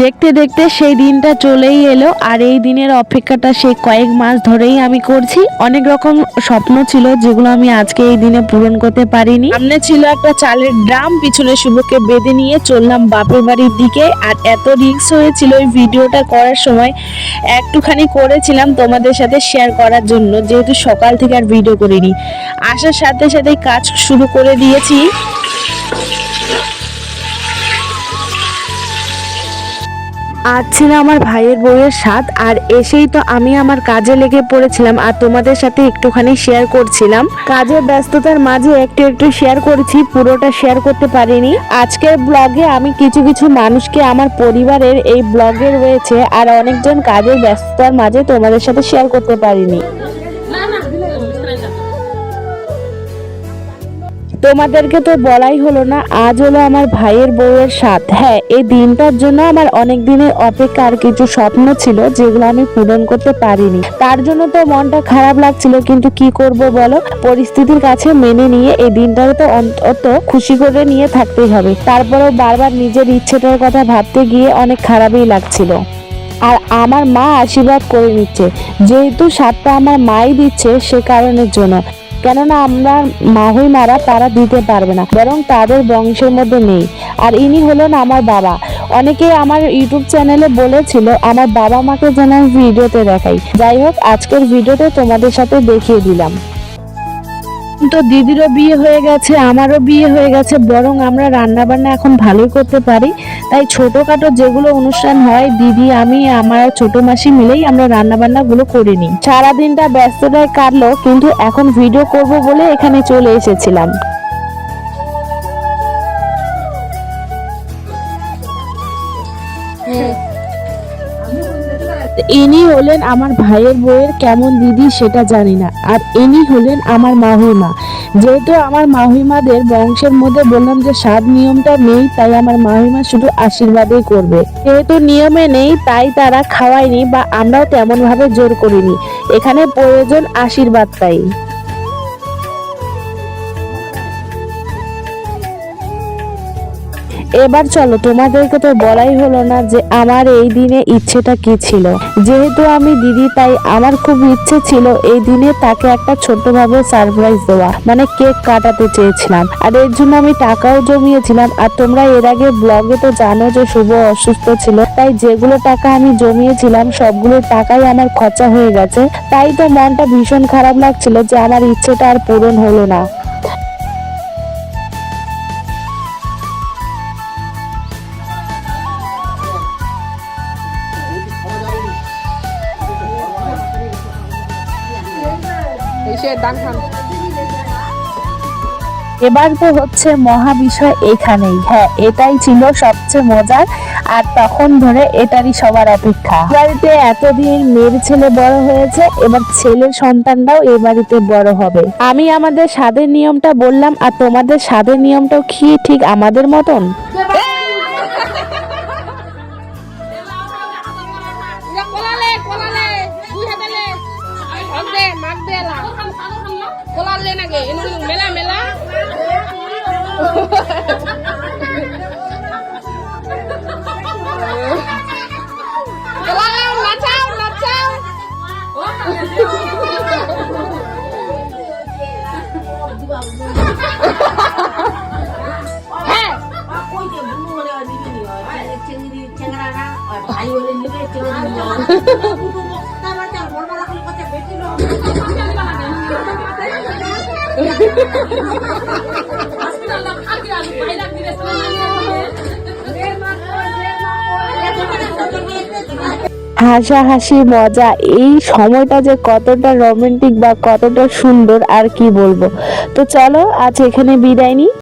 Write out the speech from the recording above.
দেখতে দেখতে সেই দিনটা চলেই এলো, আর এই দিনের অপেক্ষাটা সেই কয়েক মাস ধরেই আমি করছি। অনেক রকম স্বপ্ন ছিল যেগুলো আমি আজকে এই দিনে পূরণ করতে পারিনি। সামনে ছিল একটা চালের ড্রাম, পিছনে শুভকে বেঁধে নিয়ে চললাম বাপের বাড়ির দিকে, আর এত রিক্স হয়েছিল ওই ভিডিওটা করার সময়, একটুখানি করেছিলাম তোমাদের সাথে শেয়ার করার জন্য, যেহেতু সকাল থেকে আর ভিডিও করিনি। আসার সাথে সাথে কাজ শুরু করে দিয়েছি। আজ ছিল আমার ভাইয়ের বউয়ের স্বাদ, আর এসেই তো আমি আমার কাজে লেগে পড়েছিলাম, আর তোমাদের সাথে একটুখানি শেয়ার করছিলাম। কাজের ব্যস্ততার মাঝে একটু একটু শেয়ার করেছি, পুরোটা শেয়ার করতে পারিনি। আজকের ব্লগে আমি কিছু কিছু মানুষকে আমার পরিবারের এই ব্লগে রয়েছে, আর অনেকজন কাজের ব্যস্ততার মাঝে তোমাদের সাথে শেয়ার করতে পারিনি। তোমাদেরকে তো বলাই হলো না, আজ হলো আমার ভাইয়ের বউয়ের সাথ হ্যাঁ এই দিনটার জন্য আমার অনেক দিনের অপেক্ষা আর কিছু স্বপ্ন ছিল যেগুলো আমি পূরণ করতে পারিনি। তার জন্য তো মনটা খারাপ লাগছিল, কিন্তু কি করব বলো? পরিস্থিতির কাছে মেনে নিয়ে এই দিনটাকে তো অন্তত খুশি করে নিয়ে থাকতেই হবে। তারপরেও বারবার নিজের ইচ্ছেটার কথা ভাবতে গিয়ে অনেক খারাপই লাগছিল। আর আমার মা আশীর্বাদ করে নিচ্ছে। যেহেতু সাতটা আমার মাই দিচ্ছে সে কারণের জন্য। কেননা আমরা মাহুই মারা তারা দিতে পারবে না, বরং তাদের বংশের মধ্যে নেই। আর ইনি হলেন আমার বাবা। অনেকে আমার ইউটিউব চ্যানেলে বলেছিল, আমার বাবা মাকে যেন ভিডিওতে দেখাই। যাই হোক, আজকের ভিডিওতে তোমাদের সাথে দেখিয়ে দিলাম। তো দিদিরও বিয়ে হয়ে গেছে, আমারও বিয়ে হয়ে গেছে, বরং আমরা রান্না বান্না এখন ভালোই করতে পারি। তাই ছোটখাটো যেগুলো অনুষ্ঠান হয়, দিদি, আমি, আমার ছোট মাসি মিলেই আমরা রান্না বান্নাগুলো করে নিই। সারাদিনটা ব্যস্ততায় কাটলো, কিন্তু এখন ভিডিও করব বলে এখানে চলে এসেছিলাম। ইনি হলেন আমার ভাইয়ের বউয়ের কেমন দিদি সেটা জানি না। আর ইনি হলেন আমার মাহিমা। যেহেতু আমার মাহিমাদের বংশের মধ্যে বললাম যে স্বাদ নিয়মটা নেই, তাই আমার মাহিমা শুধু আশীর্বাদই করবে। যেহেতু নিয়মে নেই, তাই তারা খাওয়ায়নি বা আমরাও তেমনভাবে জোর করিনি। এখানে প্রয়োজন আশীর্বাদ এবার চলো, তোমাদেরকে তো বলাই হলো না যে আমার এই দিনে ইচ্ছেটা কি ছিল। যেহেতু আমি দিদি, তাই আমার খুব ইচ্ছে ছিল এই দিনে তাকে একটা ছোট্টভাবে সারপ্রাইজ দেওয়া। মানে কেক কাটাতে চেয়েছিলাম। আর এর জন্য আমি টাকাও জমিয়েছিলাম। আর তোমরা এর আগে ব্লগে তো জানো যে শুভ অসুস্থ ছিল। তাই যেগুলো টাকা আমি জমিয়েছিলাম, সবগুলো টাকাই আমার খরচা হয়ে গেছে। তাই তো মনটা ভীষণ খারাপ লাগছিল যে আমার ইচ্ছেটা আর পূরণ হলো না। এবার তো হচ্ছে মহা বিষয় এখানেই। হ্যাঁ এটাই ছিল সবচেয়ে মজার। আর তখন ধরে এটারই সবার অপেক্ষা। বাড়িতে এতদিন মেয়ের ছেলে বড় হয়েছে, এবার ছেলের সন্তানরাও এই বাড়িতে বড় হবে। আমি আমাদের স্বাদের নিয়মটা বললাম, আর তোমাদের স্বাদের নিয়মটাও কি ঠিক আমাদের মতন? হক দে মাক দে লা কোলালে নাগে এনু মেলা মেলা কোলালে নাচাও নাচাও হ্যাঁ হাসাহাসি মজা, এই সময়টা যে কতটা রোমান্টিক বা কতটা সুন্দর, আর কি বলব? তো চলো, আজ এখানে বিদায় নিই।